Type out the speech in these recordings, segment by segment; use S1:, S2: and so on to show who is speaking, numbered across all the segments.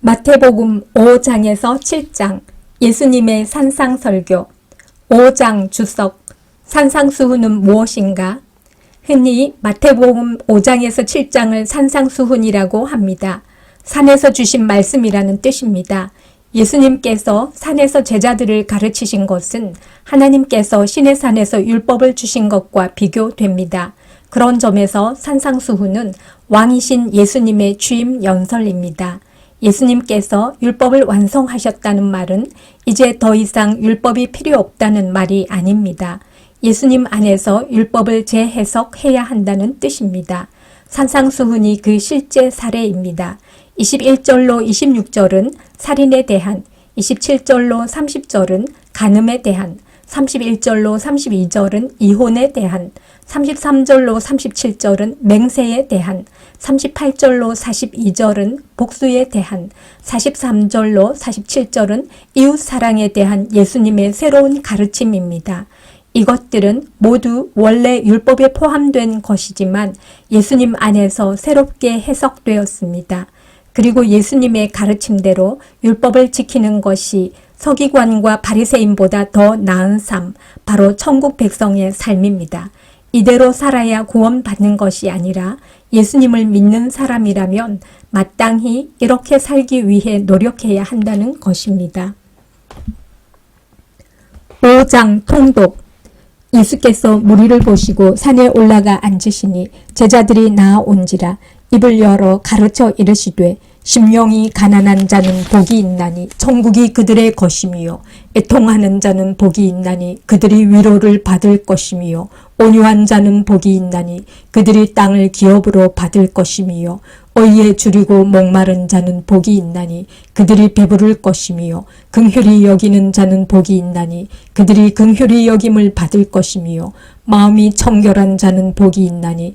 S1: 마태복음 5장에서 7장 예수님의 산상설교 5장 주석 산상수훈은 무엇인가? 흔히 마태복음 5장에서 7장을 산상수훈이라고 합니다. 산에서 주신 말씀이라는 뜻입니다. 예수님께서 산에서 제자들을 가르치신 것은 하나님께서 신의 산에서 율법을 주신 것과 비교됩니다. 그런 점에서 산상수훈은 왕이신 예수님의 취임 연설입니다. 예수님께서 율법을 완성하셨다는 말은 이제 더 이상 율법이 필요 없다는 말이 아닙니다. 예수님 안에서 율법을 재해석해야 한다는 뜻입니다. 산상수훈이 그 실제 사례입니다. 21절로 26절은 살인에 대한, 27절로 30절은 간음에 대한, 31절로 32절은 이혼에 대한, 33절로 37절은 맹세에 대한, 38절로 42절은 복수에 대한, 43절로 47절은 이웃 사랑에 대한 예수님의 새로운 가르침입니다. 이것들은 모두 원래 율법에 포함된 것이지만 예수님 안에서 새롭게 해석되었습니다. 그리고 예수님의 가르침대로 율법을 지키는 것이 서기관과 바리새인보다 더 나은 삶, 바로 천국 백성의 삶입니다. 이대로 살아야 구원받는 것이 아니라 예수님을 믿는 사람이라면 마땅히 이렇게 살기 위해 노력해야 한다는 것입니다. 5장 통독 예수께서 무리를 보시고 산에 올라가 앉으시니 제자들이 나아온지라 입을 열어 가르쳐 이르시되 심령이 가난한 자는 복이 있나니 천국이 그들의 것이미요. 애통하는 자는 복이 있나니 그들이 위로를 받을 것이미요. 온유한 자는 복이 있나니 그들이 땅을 기업으로 받을 것이미요. 어이에 줄이고 목마른 자는 복이 있나니 그들이 배부를 것이미요. 긍휼히 여기는 자는 복이 있나니 그들이 긍휼히 여김을 받을 것이미요. 마음이 청결한 자는 복이 있나니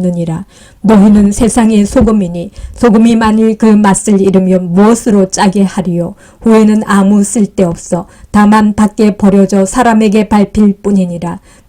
S1: 느니라. 너희는 세상의 소금이니 소금이 만일 그 맛을 잃으면 무엇으로 짜게 하리요? 후에는 아무 쓸데없어. 다만 밖에 버려져 사람에게 밟힐 뿐이니라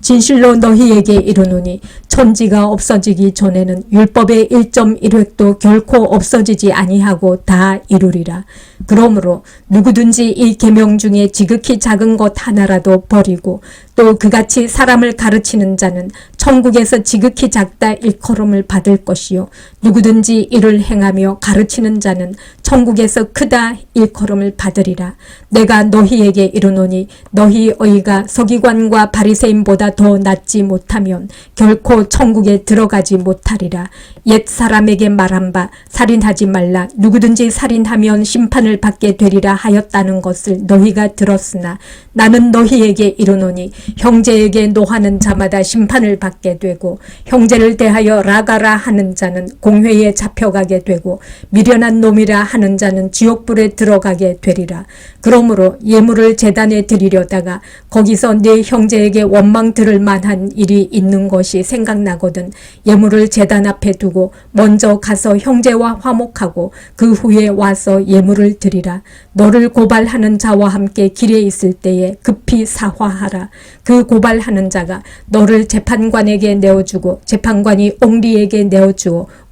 S1: 진실로 너희에게 이르노니 천지가 없어지기 전에는 율법의 1.1획도 결코 없어지지 아니하고 다 이루리라. 그러므로 누구든지 이 계명 중에 지극히 작은 것 하나라도 버리고 또 그같이 사람을 가르치는 자는 천국에서 지극히 작다 일컬음을 받을 것이요 누구든지 이를 행하며 가르치는 자는 천국에서 크다 일컬음을 받으리라. 내가 너희에게 이르노니 너희 의가 서기관과 바리새인보다 더 낫지 못하면 결코 천국에 들어가지 못하리라. 옛 사람에게 말한 바 살인하지 말라. 누구든지 살인하면 심판을 받게 되리라 하였다는 것을 너희가 들었으나 나는 너희에게 이르노니 형제에게 노하는 자마다 심판을 받게 되고 형제를 대하여 라가라 하는 자는 공회에 잡혀가게 되고 미련한 놈이라 하는 자는 지옥불에 들어가게 되리라. 그러므로 예물을 재단에 드리려다가 거기서 네 형제에게 원망 들을 만한 일이 있는 것이 생각나거든 예물을 재단 앞에 두고 먼저 가서 형제와 화목하고 그 후에 와서 예물을 드리라. 너를 고발하는 자와 함께 길에 있을 때에 급히 사화하라. 그 고발하는 자가 너를 재판관에게 내어주고 재판관이 옹리에게 내어주어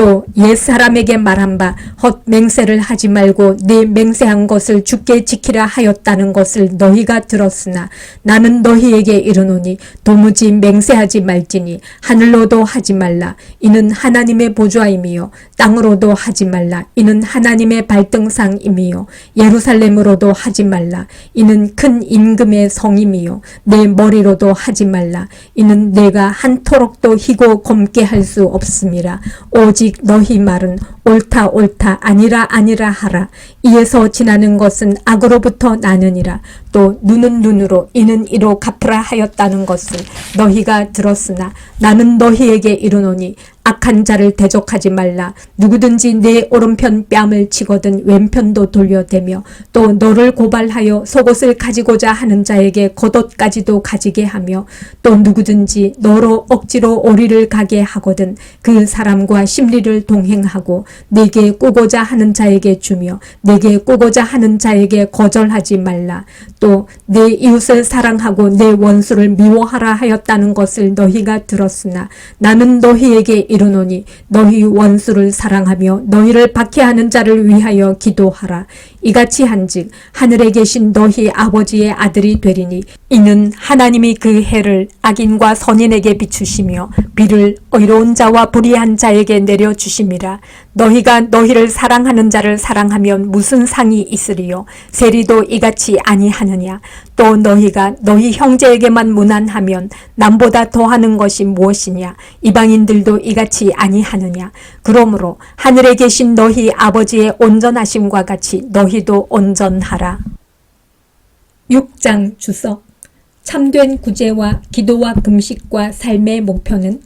S1: 또 옛사람에게 말한 바 헛 맹세를 하지 말고 네 맹세한 것을 죽게 지키라 하였다는 것을 너희가 들었으나 나는 너희에게 이르노니 도무지 맹세하지 말지니 하늘로도 하지 말라. 이는 하나님의 보좌임이요. 땅으로도 하지 말라. 이는 하나님의 발등상임이요. 예루살렘으로도 하지 말라. 이는 큰 임금의 성임이요. 내 머리로도 하지 말라. 이는 내가 한토록도 희고 검게 할 수 없음이라. 오직 너희 말은 옳다 옳다 아니라 아니라 하라. 이에서 지나는 것은 악으로부터 나느니라. 또 눈은 눈으로 이는 이로 갚으라 하였다는 것을 너희가 들었으나 나는 너희에게 이르노니 악한 자를 대적하지 말라. 누구든지 내 오른편 뺨을 치거든 왼편도 돌려대며 또 너를 고발하여 속옷을 가지고자 하는 자에게 겉옷까지도 가지게 하며 또 누구든지 너로 억지로 오리를 가게 하거든 그 사람과 심리를 동행하고 내게 꾸고자 하는 자에게 주며 내게 꾸고자 하는 자에게 거절하지 말라. 또 내 이웃을 사랑하고 내 원수를 미워하라 하였다는 것을 너희가 들었으나 나는 너희에게 이르 노니 너희 원수를 사랑하며 너희를 박해하는 자를 위하여 기도하라 이같이 한즉 하늘에 계신 너희 아버지의 아들이 되리니 이는 하나님이 그 해를 악인과 선인에게 비추시며 비를 의로운 자와 불의한 자에게 내려 주심이라. 너희가 너희를 사랑하는 자를 사랑하면 무슨 상이 있으리요? 세리도 이같이 아니하느냐? 또 너희가 너희 형제에게만 무난하면 남보다 더하는 것이 무엇이냐? 이방인들도 이같이 아니하느냐? 그러므로 하늘에 계신 너희 아버지의 온전하심과 같이 너희 도 온전하라 6장 주석 참된 구제와 기도와 금식과 삶의 목표는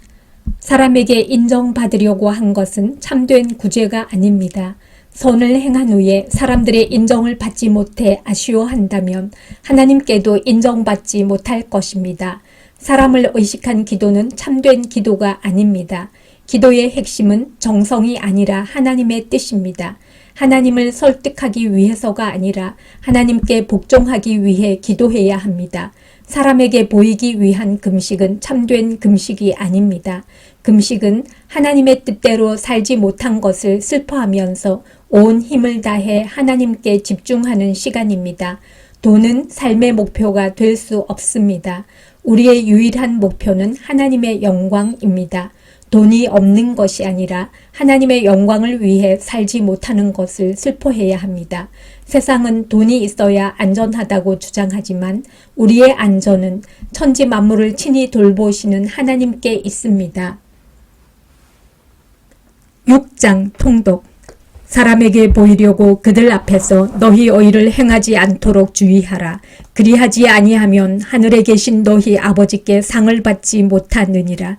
S1: 사람에게 인정받으려고 한 것은 참된 구제가 아닙니다. 선을 행한 후에 사람들의 인정을 받지 못해 아쉬워한다면 하나님께도 인정받지 못할 것입니다. 사람을 의식한 기도는 참된 기도가 아닙니다. 기도의 핵심은 정성이 아니라 하나님의 뜻입니다. 하나님을 설득하기 위해서가 아니라 하나님께 복종하기 위해 기도해야 합니다. 사람에게 보이기 위한 금식은 참된 금식이 아닙니다. 금식은 하나님의 뜻대로 살지 못한 것을 슬퍼하면서 온 힘을 다해 하나님께 집중하는 시간입니다. 돈은 삶의 목표가 될 수 없습니다. 우리의 유일한 목표는 하나님의 영광입니다. 돈이 없는 것이 아니라 하나님의 영광을 위해 살지 못하는 것을 슬퍼해야 합니다. 세상은 돈이 있어야 안전하다고 주장하지만 우리의 안전은 천지 만물을 친히 돌보시는 하나님께 있습니다. 6장 통독 사람에게 보이려고 그들 앞에서 너희 의를 행하지 않도록 주의하라. 그리하지 아니하면 하늘에 계신 너희 아버지께 상을 받지 못하느니라.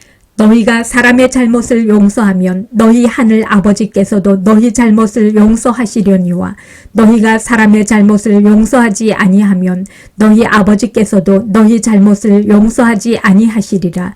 S1: 너희가 사람의 잘못을 용서하면 너희 하늘 아버지께서도 너희 잘못을 용서하시려니와 너희가 사람의 잘못을 용서하지 아니하면 너희 아버지께서도 너희 잘못을 용서하지 아니하시리라.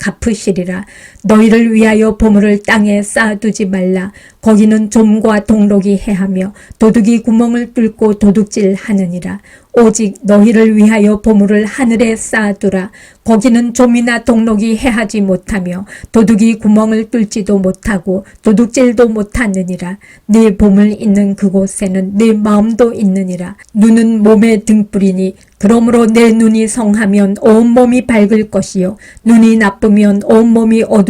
S1: 갚으시리라. 너희를 위하여 보물을 땅에 쌓아두지 말라. 거기는 좀과 동록이 해하며 도둑이 구멍을 뚫고 도둑질 하느니라. 오직 너희를 위하여 보물을 하늘에 쌓아두라. 거기는 좀이나 동록이 해하지 못하며 도둑이 구멍을 뚫지도 못하고 도둑질도 못하느니라. 네 보물 있는 그곳에는 네 마음도 있느니라. 눈은 몸의 등불이니 그러므로 내 눈이 성하면 온몸이 밝을 것이요 눈이 나쁘면 온몸이 어두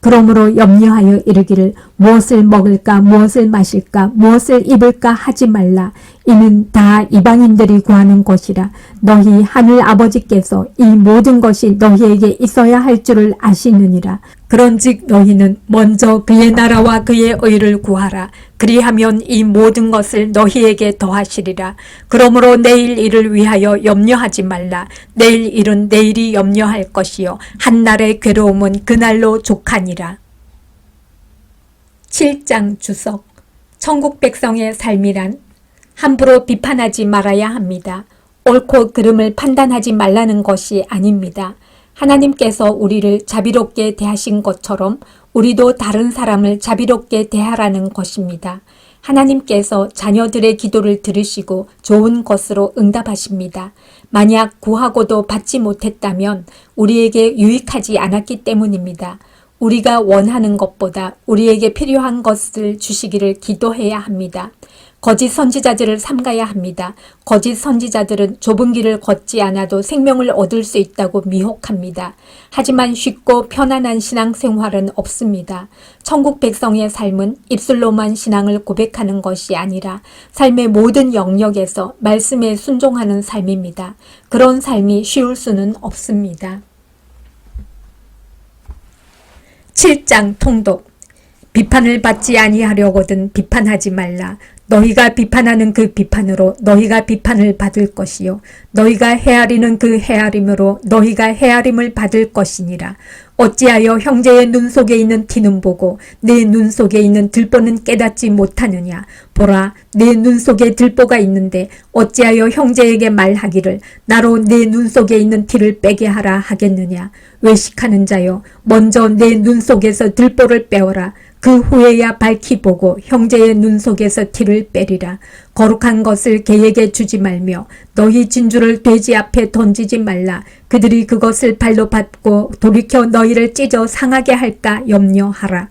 S1: 그러므로 염려하여 이르기를 무엇을 먹을까 무엇을 마실까 무엇을 입을까 하지 말라. 이는 다 이방인들이 구하는 것이라. 너희 하늘 아버지께서 이 모든 것이 너희에게 있어야 할 줄을 아시느니라 그런즉 너희는 먼저 그의 나라와 그의 의를 구하라. 그리하면 이 모든 것을 너희에게 더하시리라. 그러므로 내일 일을 위하여 염려하지 말라. 내일 일은 내일이 염려할 것이요. 한날의 괴로움은 그날로 족하니라. 7장 주석. 천국 백성의 삶이란 함부로 비판하지 말아야 합니다. 옳고 그름을 판단하지 말라는 것이 아닙니다. 하나님께서 우리를 자비롭게 대하신 것처럼 우리도 다른 사람을 자비롭게 대하라는 것입니다. 하나님께서 자녀들의 기도를 들으시고 좋은 것으로 응답하십니다. 만약 구하고도 받지 못했다면 우리에게 유익하지 않았기 때문입니다. 우리가 원하는 것보다 우리에게 필요한 것을 주시기를 기도해야 합니다. 거짓 선지자들을 삼가야 합니다. 거짓 선지자들은 좁은 길을 걷지 않아도 생명을 얻을 수 있다고 미혹합니다. 하지만 쉽고 편안한 신앙생활은 없습니다. 천국 백성의 삶은 입술로만 신앙을 고백하는 것이 아니라 삶의 모든 영역에서 말씀에 순종하는 삶입니다. 그런 삶이 쉬울 수는 없습니다. 7장 통독 비판을 받지 아니하려거든 비판하지 말라. 너희가 비판하는 그 비판으로 너희가 비판을 받을 것이요. 너희가 헤아리는 그 헤아림으로 너희가 헤아림을 받을 것이니라. 어찌하여 형제의 눈 속에 있는 티는 보고 내 눈 속에 있는 들보는 깨닫지 못하느냐. 보라, 내 눈 속에 들보가 있는데 어찌하여 형제에게 말하기를 나로 내 눈 속에 있는 티를 빼게 하라 하겠느냐. 외식하는 자여, 먼저 내 눈 속에서 들보를 빼어라. 그 후에야 밝히 보고 형제의 눈 속에서 티를 빼리라. 거룩한 것을 개에게 주지 말며 너희 진주를 돼지 앞에 던지지 말라. 그들이 그것을 발로 밟고 돌이켜 너희를 찢어 상하게 할까 염려하라.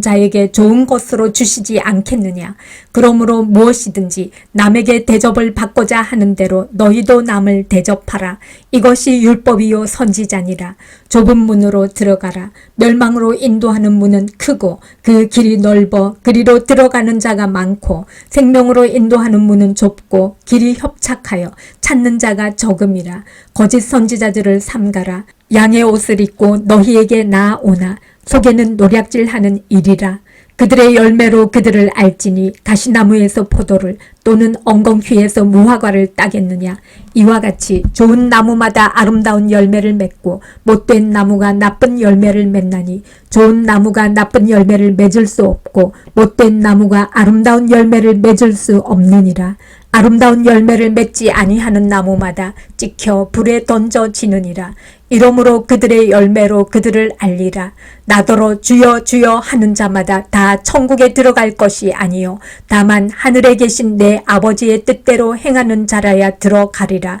S1: 자에게 좋은 것으로 주시지 않겠느냐? 그러므로 무엇이든지 남에게 대접을 받고자 하는 대로 너희도 남을 대접하라. 이것이 율법이요 선지자니라. 좁은 문으로 들어가라. 멸망으로 인도하는 문은 크고 그 길이 넓어 그리로 들어가는 자가 많고 생명으로 인도하는 문은 좁고 길이 협착하여 찾는 자가 적음이라. 거짓 선지자들을 삼가라 양의 옷을 입고 너희에게 나아오나 속에는 노략질하는 일이라. 그들의 열매로 그들을 알지니 가시나무에서 포도를 또는 엉겅퀴에서 무화과를 따겠느냐. 이와 같이 좋은 나무마다 아름다운 열매를 맺고 못된 나무가 나쁜 열매를 맺나니 좋은 나무가 나쁜 열매를 맺을 수 없고 못된 나무가 아름다운 열매를 맺을 수 없느니라. 아름다운 열매를 맺지 아니하는 나무마다 찍혀 불에 던져지느니라. 이러므로 그들의 열매로 그들을 알리라. 나더러 주여 주여 하는 자마다 다 천국에 들어갈 것이 아니요 다만 하늘에 계신 내 아버지의 뜻대로 행하는 자라야 들어가리라.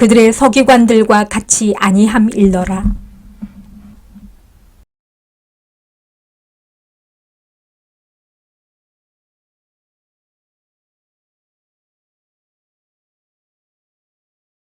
S1: 그들의 서기관들과 같이 아니함 일러라.